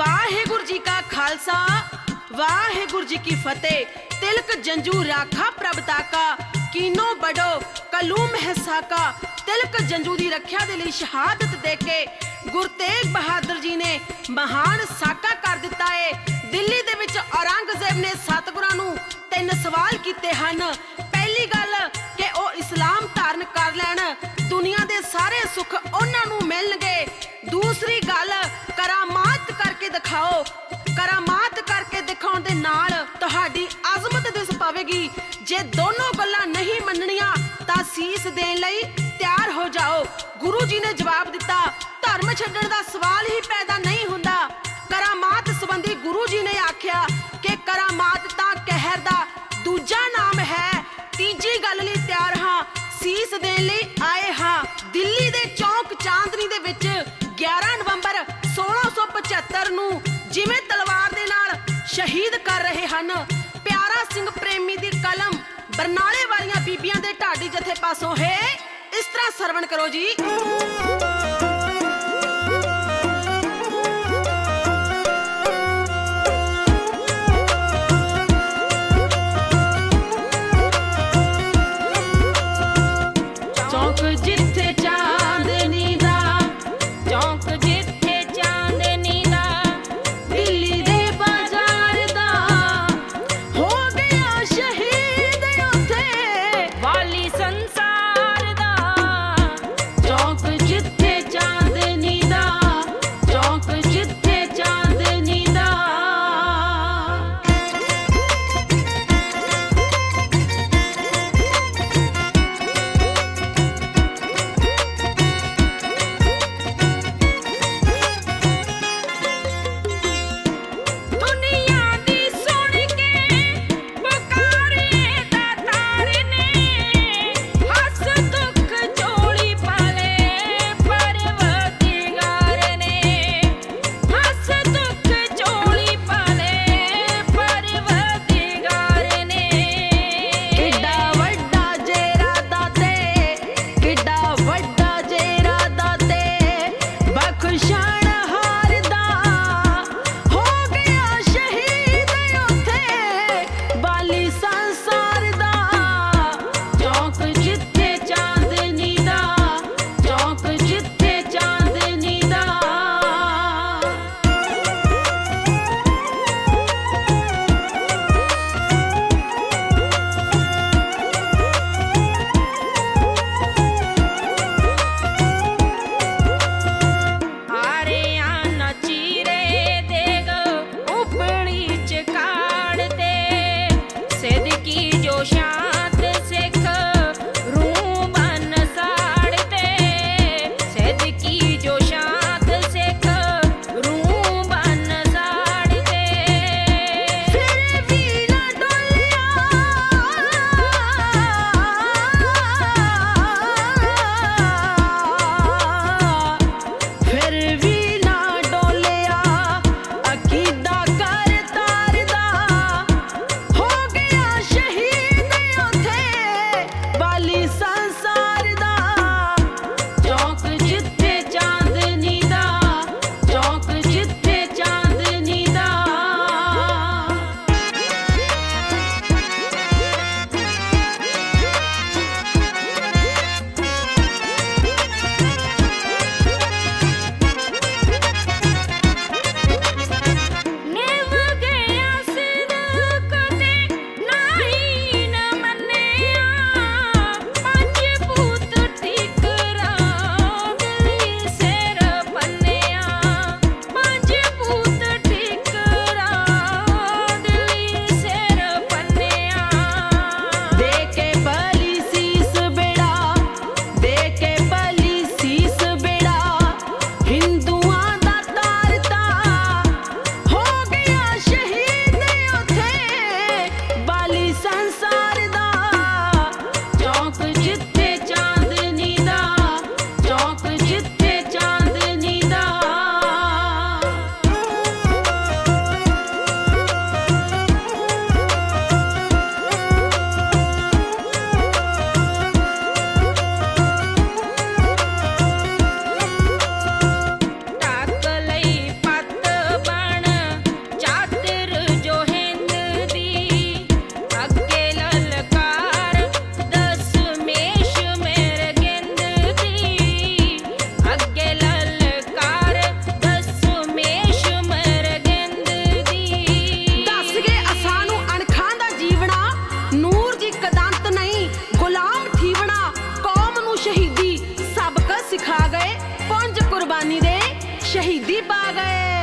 ਵਾਹਿਗੁਰੂ ਜੀ ਕਾ ਖਾਲਸਾ, ਵਾਹਿਗੁਰੂ ਜੀ ਕੀ ਫਤਿਹ। ਤਿਲਕ ਜੰਜੂ ਰਾਖਾ ਪ੍ਰਭ ਤਾਕਾ ਕੀਨੋ ਬੜੋ ਕਲੂਮ ਹੈ ਸਾਕਾ ਤਿਲਕ ਜੰਜੂ ਦੀ ਰੱਖਿਆ ਦੇ ਲਈ ਸ਼ਹਾਦਤ ਦੇ ਕੇ ਗੁਰੂ ਤੇਗ ਬਹਾਦਰ ਜੀ ਨੇ ਮਹਾਨ ਸਾਕਾ ਕਰ ਦਿੱਤਾ ਏ। ਦਿੱਲੀ ਦੇ ਵਿੱਚ ਔਰੰਗਜ਼ੇਬ ਨੇ ਸਤਿਗੁਰਾਂ ਨੂੰ ਤਿੰਨ ਸਵਾਲ ਕੀਤੇ ਹਨ। ਪਹਿਲੀ ਗੱਲ ਕਿ ਉਹ ਇਸਲਾਮ ਧਾਰਨ ਕਰ ਲੈਣ, ਦੁਨੀਆ ਦੇ ਸਾਰੇ ਸੁੱਖ ਉਹਨਾਂ ਨੂੰ ਮਿਲਣਗੇ। ਦੂਸਰੀ ਗੱਲ, ਕਰਾਮਾਤ ਦਿਖਾਓ। ਕਰਾਮਾਤ ਕਰਕੇ ਦਿਖਾਉਣ ਦੇ ਨਾਲ ਤੁਹਾਡੀ ਅਜ਼ਮਤ ਦਿਸ ਪਾਵੇਗੀ। ਜੇ ਦੋਨੋਂ ਗੱਲਾਂ ਨਹੀਂ ਮੰਨਣੀਆਂ, ਤਾਂ ਸੀਸ ਦੇਣ ਲਈ ਤਿਆਰ ਹੋ ਜਾਓ। ਗੁਰੂ ਜੀ ਨੇ ਜਵਾਬ ਦਿੱਤਾ, ਧਰਮ ਛੱਡਣ ਦਾ ਸਵਾਲ ਹੀ ਪੈਦਾ ਨਹੀਂ ਹੁੰਦਾ। ਕਰਾਮਾਤ ਸੰਬੰਧੀ ਗੁਰੂ ਜੀ ਨੇ ਆਖਿਆ ਕਿ ਕਰਾਮਾਤ ਤਾਂ ਕਹਿਰ ਦਾ ਦੂਜਾ ਨਾਮ ਹੈ। ਤੀਜੀ ਗੱਲ ਲਈ ਤਿਆਰ ਹਾਂ, ਸੀਸ ਦੇਣ ਲਈ ਆਏ ਹਾਂ। ਦਿੱਲੀ ਦੇ ਚੌਕ ਚਾਂਦਨੀ ਦੇ ਵਿੱਚ ਬੀਬੀਆਂ ਦੇ ਢਾਡੀ ਜਥੇ ਪਾਸੋਂ ਹੈ ਇਸ ਤਰ੍ਹਾਂ ਸਰਵਣ ਕਰੋ ਜੀ। ਸ਼ਹੀਦੀ ਪਾ ਗਏ।